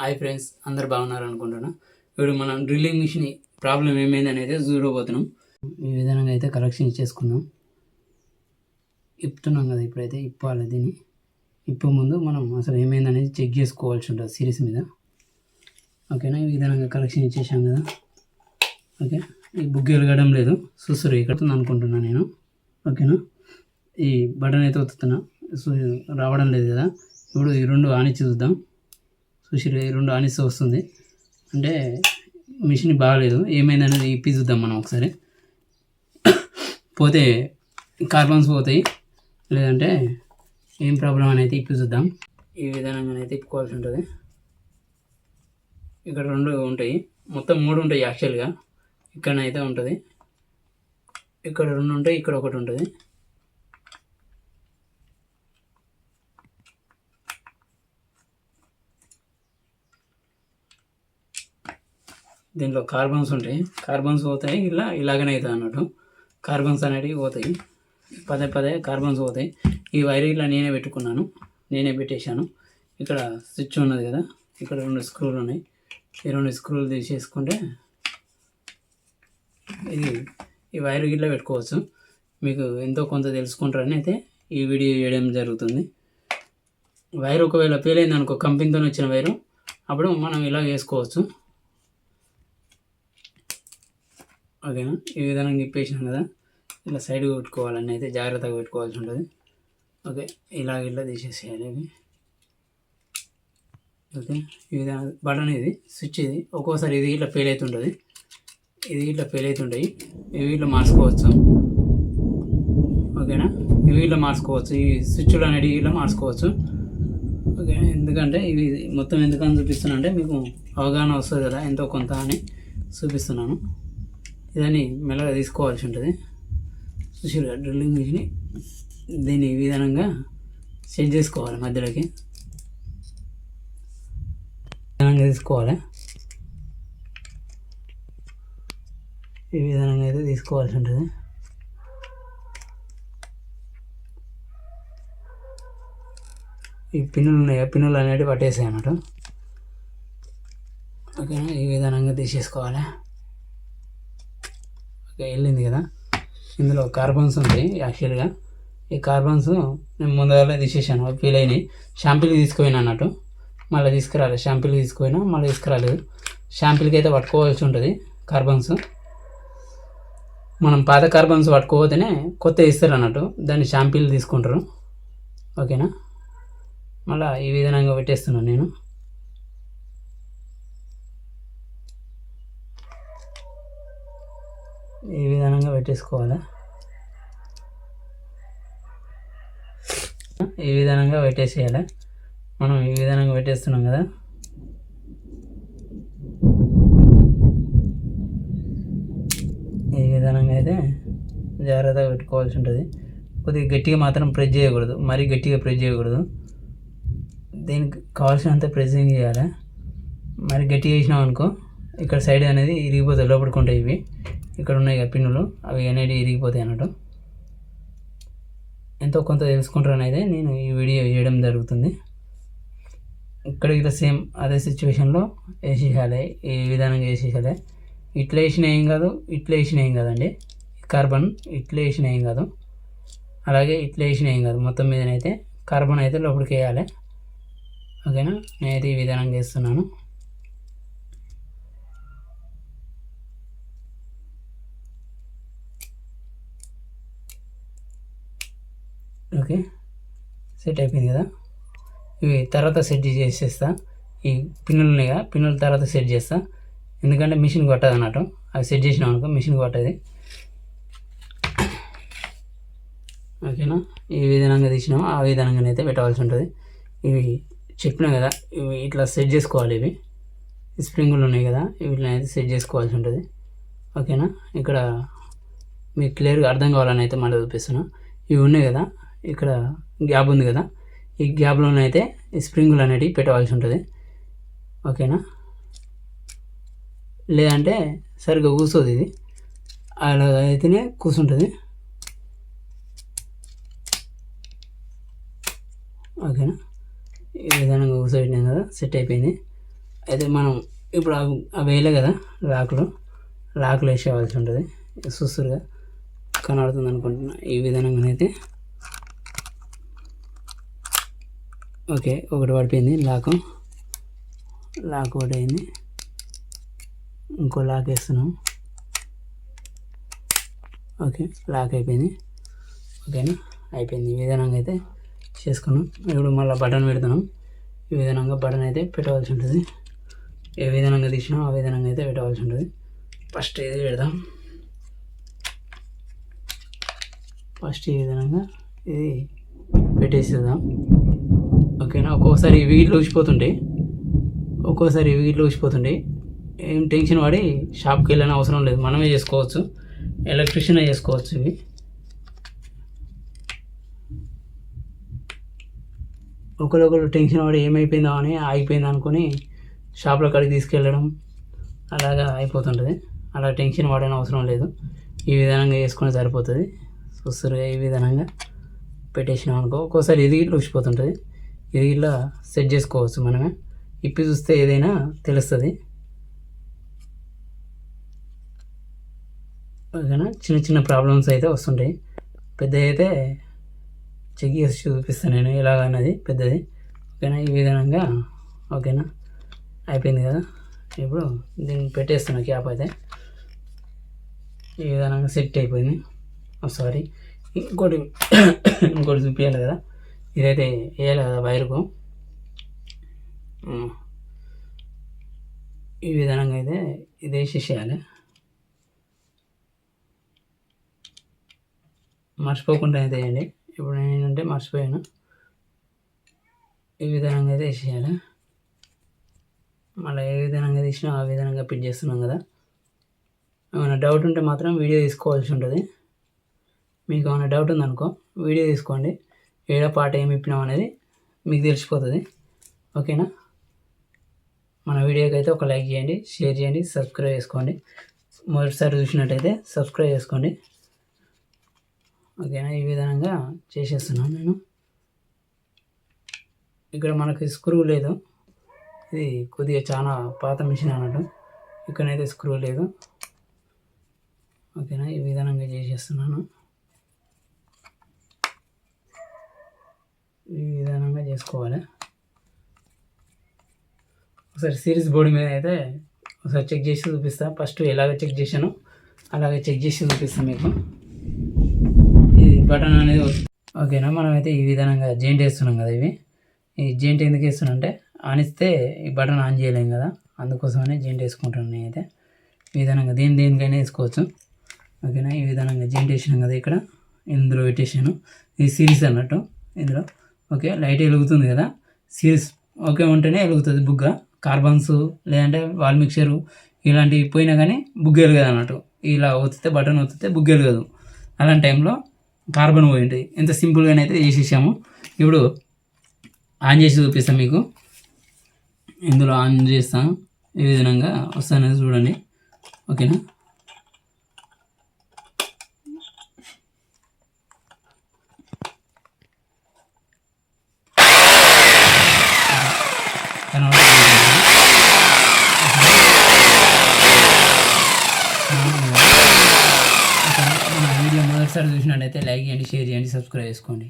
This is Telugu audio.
హాయ్ ఫ్రెండ్స్ అందరు బాగున్నారు అనుకుంటున్నా. ఇప్పుడు మనం డ్రిల్లింగ్ మిషన్ ప్రాబ్లం ఏమైంది అనేది చూడబోతున్నాం. ఈ విధంగా అయితే కరెక్షన్ చేసుకుందాం ఇప్పుతున్నాం కదా ఇప్పుడైతే ఇప్పాలి దీన్ని. ఇప్పే ముందు మనం అసలు ఏమైంది అనేది చెక్ చేసుకోవాల్సి ఉంటుంది సిరీస్ మీద. ఓకేనా? ఈ విధంగా కరెక్షన్ ఇచ్చేసాం కదా. ఓకే? ఈ బుక్ వెలగడం లేదు. చూస్తారు ఎక్కడుతుంది అనుకుంటున్నాను నేను. ఓకేనా? ఈ బటన్ అయితే ఒత్తుతున్నా. రావడం లేదు కదా. ఇప్పుడు ఈ రెండు ఆనిచ్చి చూద్దాం. చూసి రెండు ఆనిస్తే వస్తుంది. అంటే మిషన్ బాగాలేదు. ఏమైంది అనేది ఇప్పి చూద్దాం మనం ఒకసారి. పోతే కార్బన్స్ పోతాయి. లేదంటే ఏం ప్రాబ్లం అనేది ఇప్పి చూద్దాం. ఈ విధానంగా అయితే ఇప్పుకోవాల్సి ఉంటుంది. ఇక్కడ రెండు ఉంటాయి. మొత్తం మూడు ఉంటాయి యాక్చువల్గా. ఇక్కడనైతే ఉంటుంది. ఇక్కడ రెండు ఉంటాయి ఇక్కడ ఒకటి ఉంటుంది. దీంట్లో కార్బన్స్ ఉంటాయి. కార్బన్స్ పోతాయి ఇలా ఇలాగనే అవుతుంది అన్నట్టు. కార్బన్స్ అనేటివి పోతాయి. పదే పదే కార్బన్స్ పోతాయి. ఈ వైర్ ఇలా నేనే పెట్టుకున్నాను. నేనే పెట్టేశాను. ఇక్కడ స్విచ్ ఉన్నది కదా. ఇక్కడ రెండు స్క్రూలు ఉన్నాయి. ఈ రెండు స్క్రూలు తీసేసుకుంటే ఇది ఈ వైర్ ఇట్లా పెట్టుకోవచ్చు. మీకు ఎంతో కొంత తెలుసుకుంటారని అయితే ఈ వీడియో చేయడం జరుగుతుంది. వైర్ ఒకవేళ పేలైంది అనుకో కంపెనీతో వచ్చిన వైరు అప్పుడు మనం ఇలా వేసుకోవచ్చు. ఓకేనా? ఈ విధంగా తిప్పేసినాం కదా. ఇలా సైడ్ పెట్టుకోవాలని అయితే జాగ్రత్తగా పెట్టుకోవాల్సి ఉంటుంది. ఓకే ఇలా ఇలా తీసేసేయాలి. ఇవి ఓకే ఈ విధంగా బటన్ ఇది స్విచ్ ఇది. ఒక్కోసారి ఇది ఇట్లా ఫెయిల్ అవుతుంటుంది. ఇది ఇట్లా ఫెయిల్ అవుతుంటాయి. ఇవి ఇట్లా మార్చుకోవచ్చు. ఓకేనా? ఇవి ఇట్లా మార్చుకోవచ్చు. ఈ స్విచ్లు అనేటివి ఇట్లా మార్చుకోవచ్చు. ఓకే ఎందుకంటే ఇవి మొత్తం ఎందుకని చూపిస్తున్నా అంటే మీకు అవగాహన వస్తుంది కదా ఎంతో కొంత అని చూపిస్తున్నాను. ఇదని మెల్లగా తీసుకోవాల్సి ఉంటుంది. చూసిగా డ్రిల్లింగ్ మిషన్ దీన్ని ఈ విధంగా సెట్ చేసుకోవాలి మధ్యలోకి. విధంగా తీసుకోవాలి. ఈ విధంగా అయితే తీసుకోవాల్సి ఉంటుంది. ఈ పిన్నులు ఉన్నాయి. పిన్నులు అనేవి పట్టేసాయి అన్నట్టు ఓకేనా? ఈ విధంగా తీసేసుకోవాలి. వెళ్ళింది కదా. ఇందులో కార్బన్స్ ఉంటాయి యాక్చువల్గా ఈ కార్బన్స్ నేను ముందుగా తీసేసాను ఫీల్ అయినాయి. షాంపిల్కి తీసుకుపోయినా అన్నట్టు. మళ్ళీ తీసుకురాలేదు షాంపిల్కి తీసుకుపోయినా మళ్ళీ తీసుకురాలేదు. షాంపిల్కి అయితే పట్టుకోవాల్సి ఉంటుంది కార్బన్స్. మనం పాత కార్బన్స్ పట్టుకోపోతేనే కొత్త ఇస్తారు అన్నట్టు. దాన్ని షాంపిల్ తీసుకుంటారు. ఓకేనా? మళ్ళీ ఈ విధంగా పెట్టేస్తున్నాను నేను. ఈ విధంగా పెట్టేసుకోవాలి? ఈ విధంగా పెట్టేసేయాలి? మనం ఈ విధంగా పెట్టేస్తున్నాం కదా? ఈ విధంగా అయితే జాగ్రత్తగా పెట్టుకోవాల్సి ఉంటుంది. కొద్దిగా గట్టిగా మాత్రం ప్రెస్ చేయకూడదు. మరీ గట్టిగా ప్రెస్ చేయకూడదు. దీనికి కావాల్సినంత ప్రెస్సింగ్ చేయాలి? మరి గట్టిగా చేసినాం అనుకో ఇక్కడ సైడ్ అనేది ఇరిగిపోతాయి లోపడుకుంటాయి ఇవి. ఇక్కడ ఉన్నాయి కదా పిన్నులు అవి అనేది ఇరిగిపోతాయి అన్నట్టు. ఎంతో కొంత తెలుసుకుంటారని అయితే నేను ఈ వీడియో చేయడం జరుగుతుంది. ఇక్కడ ఇట్లా సేమ్ అదే సిచ్యువేషన్లో వేసేసాలి ఈ విధానంగా వేసేసాలి ఇట్లా వేసిన ఏం కాదు ఇట్లా వేసిన ఏం కాదండి. కార్బన్ ఇట్లా వేసిన ఏం కాదు. అలాగే ఇట్లా వేసిన ఏం కాదు మొత్తం మీదనైతే కార్బన్ అయితే లోపలికి వేయాలి. ఓకేనా? నేనైతే ఈ విధానం చేస్తున్నాను ఓకే సెట్ అయిపోయింది కదా? ఇవి తర్వాత సెట్ చేసేస్తా. ఈ పిన్నులు ఉన్నాయి కదా పిన్నుల తర్వాత సెట్ చేస్తా. ఎందుకంటే మిషన్ కొట్టదు అన్నట్టు. అవి సెట్ చేసినాం అనుకో మిషన్ కొట్టది. ఓకేనా? ఈ విధంగా తీసినాము. ఆ విధంగానైతే పెట్టవలసి ఉంటుంది. ఇవి చెప్పినా కదా ఇవి ఇట్లా సెట్ చేసుకోవాలి ఇవి. స్ప్రింగులు ఉన్నాయి కదా వీటిని అయితే సెట్ చేసుకోవాల్సి ఉంటుంది. ఓకేనా? ఇక్కడ మీకు క్లియర్గా అర్థం కావాలని అయితే మళ్ళీ చూపిస్తున్నాను ఇవి ఉన్నాయి కదా ఇక్కడ గ్యాప్ ఉంది కదా. ఈ గ్యాప్లోనైతే ఈ స్ప్రింగులు అనేటివి పెట్టవలసి ఉంటుంది. ఓకేనా? లేదంటే సరిగ్గా కూర్చోదు ఇది. అలా అయితేనే కూర్చుంటుంది. ఓకేనా? ఈ విధంగా కూర్చోబెట్టినాం కదా సెట్ అయిపోయింది. అయితే మనం ఇప్పుడు అవి అవి వేయలే కదా లాక్లు. లాక్లు వేసేవాల్సి ఉంటుంది. సుసురుగా కనబడుతుంది అనుకుంటున్నా. ఈ విధానంగానైతే ఓకే ఒకటి పడిపోయింది లాకు. లాక్ ఒకటి అయింది. ఇంకో లాక్ వేస్తున్నాం. ఓకే లాక్ అయిపోయింది. ఓకేనా అయిపోయింది. ఈ విధానంగా అయితే చేసుకున్నాం. ఇప్పుడు మళ్ళీ బటన్ పెడుతున్నాం. ఈ విధంగా బటన్ అయితే పెట్టవలసి ఉంటుంది. ఏ విధంగా తీసినా ఆ విధంగా అయితే పెట్టవలసి ఉంటుంది. ఫస్ట్ ఇది పెడదాం? ఫస్ట్ ఈ విధంగా ఇది పెట్టేసేద్దాం. ఓకేనా? ఒక్కోసారి వీటిలో ఊసిపోతుండే ఒక్కోసారి వీటిలో ఊసిపోతుండే ఏం టెన్షన్ పడి షాప్కి వెళ్ళని అవసరం లేదు. మనమే చేసుకోవచ్చు. ఎలక్ట్రిషియనే చేసుకోవచ్చు ఇవి. ఒకరొకరు టెన్షన్ పడి ఏమైపోయిందో అని ఆగిపోయింది అనుకుని షాప్లో కాడికి తీసుకెళ్ళడం అలాగా అయిపోతుంటుంది. అలా టెన్షన్ పడని అవసరం లేదు. ఈ విధంగా చేసుకుని సరిపోతుంది. చూస్తురుగా ఈ విధంగా పెట్టేసినాం అనుకో ఒక్కోసారి ఇది ఇట్లా ఉసిపోతుంటుంది ఇది ఇలా సెట్ చేసుకోవచ్చు మనమే. ఇప్పి చూస్తే ఏదైనా తెలుస్తుంది. ఓకేనా చిన్న చిన్న ప్రాబ్లమ్స్ అయితే వస్తుంటాయి. పెద్ద అయితే చెక్ చేసి చూపిస్తాను నేను ఎలాగన్నది పెద్దది. ఓకేనా? ఈ విధంగా ఓకేనా? అయిపోయింది కదా? ఇప్పుడు దీన్ని పెట్టేస్తున్నా క్యాప్ అయితే. ఈ విధంగా సెట్ అయిపోయింది. Oh, సారీ ఇంకోటి ఇంకోటి చూపించాలి కదా. ఇదైతే వేయాలి కదా వైర్కు. ఈ విధంగా అయితే ఇది వేసేసేయాలి మర్చిపోకుండా అయితే వేయండి ఇప్పుడు నేను ఏంటంటే మర్చిపోయాను. ఈ విధంగా అయితే వేసేయాలి మళ్ళీ ఏ విధంగా తీసినా ఆ విధంగా పిక్ చేస్తున్నాం కదా. ఏమైనా డౌట్ ఉంటే మాత్రం వీడియో తీసుకోవాల్సి ఉంటుంది. మీకు ఏమైనా డౌట్ ఉందనుకో వీడియో తీసుకోండి. ఏడో పాట ఏమి ఇప్పినాం అనేది మీకు తెలిసిపోతుంది. ఓకేనా? మన వీడియోకి అయితే ఒక లైక్ చేయండి షేర్ చేయండి సబ్స్క్రైబ్ చేసుకోండి. మొదటిసారి చూసినట్టయితే సబ్స్క్రైబ్ చేసుకోండి. ఓకేనా? ఈ విధంగా చేసేస్తున్నాను నేను. ఇక్కడ మనకి స్క్రూ లేదు. ఇది కొద్దిగా చాలా పాత మిషన్ అన్నట్టు. ఇక్కడైతే స్క్రూ లేదు. ఓకేనా? ఈ విధంగా చేసేస్తున్నాను. ఈ విధంగా చేసుకోవాలి. ఒకసారి సిరీస్ బోర్డు మీద అయితే ఒకసారి చెక్ చేసి చూపిస్తాను ఫస్ట్ ఎలాగ చెక్ చేశాను అలాగే చెక్ చేసి చూపిస్తాను మీకు. ఇది బటన్ అనేది ఓకేనా? మనం అయితే ఈ విధంగా జెయింట్ వేస్తున్నాం కదా ఇవి. ఈ జెయింట్ ఎందుకు వేస్తున్నా అంటే ఆనిస్తే ఈ బటన్ ఆన్ చేయలేం కదా. అందుకోసమనే జెయింట్ వేసుకుంటాను నేనైతే. ఈ విధంగా దేని దేనికైనా వేసుకోవచ్చు. ఓకేనా? ఈ విధంగా జెయింట్ వేసినాం కదా ఇక్కడ. ఇందులో పెట్టేసాను ఇది సిరీస్ అన్నట్టు ఇందులో. ఓకే లైట్ వెలుగుతుంది కదా? సిరీస్ ఓకే ఉంటేనే వెలుగుతుంది బుగ్గ. కార్బన్స్ లేదంటే వాల్ మిక్చరు ఇలాంటివి పోయినా కానీ బుగ్గ వెలగదు అన్నట్టు. ఇలా ఒత్తితే బటన్ ఒత్తితే బుగ్గ వెలగదు. అలాంటి టైంలో కార్బన్ పోయి ఉంటుంది ఎంత సింపుల్గానే అయితే చేసేసాము. ఇప్పుడు ఆన్ చేసి చూపిస్తాను మీకు. ఇందులో ఆన్ చేస్తాను ఈ విధంగా వస్తానని చూడండి. ఓకేనా కనబడుతుంది మన వీడియో మొదటిసారి చూసినట్టయితే లైక్ చేయండి షేర్ చేయండి సబ్స్క్రైబ్ చేసుకోండి.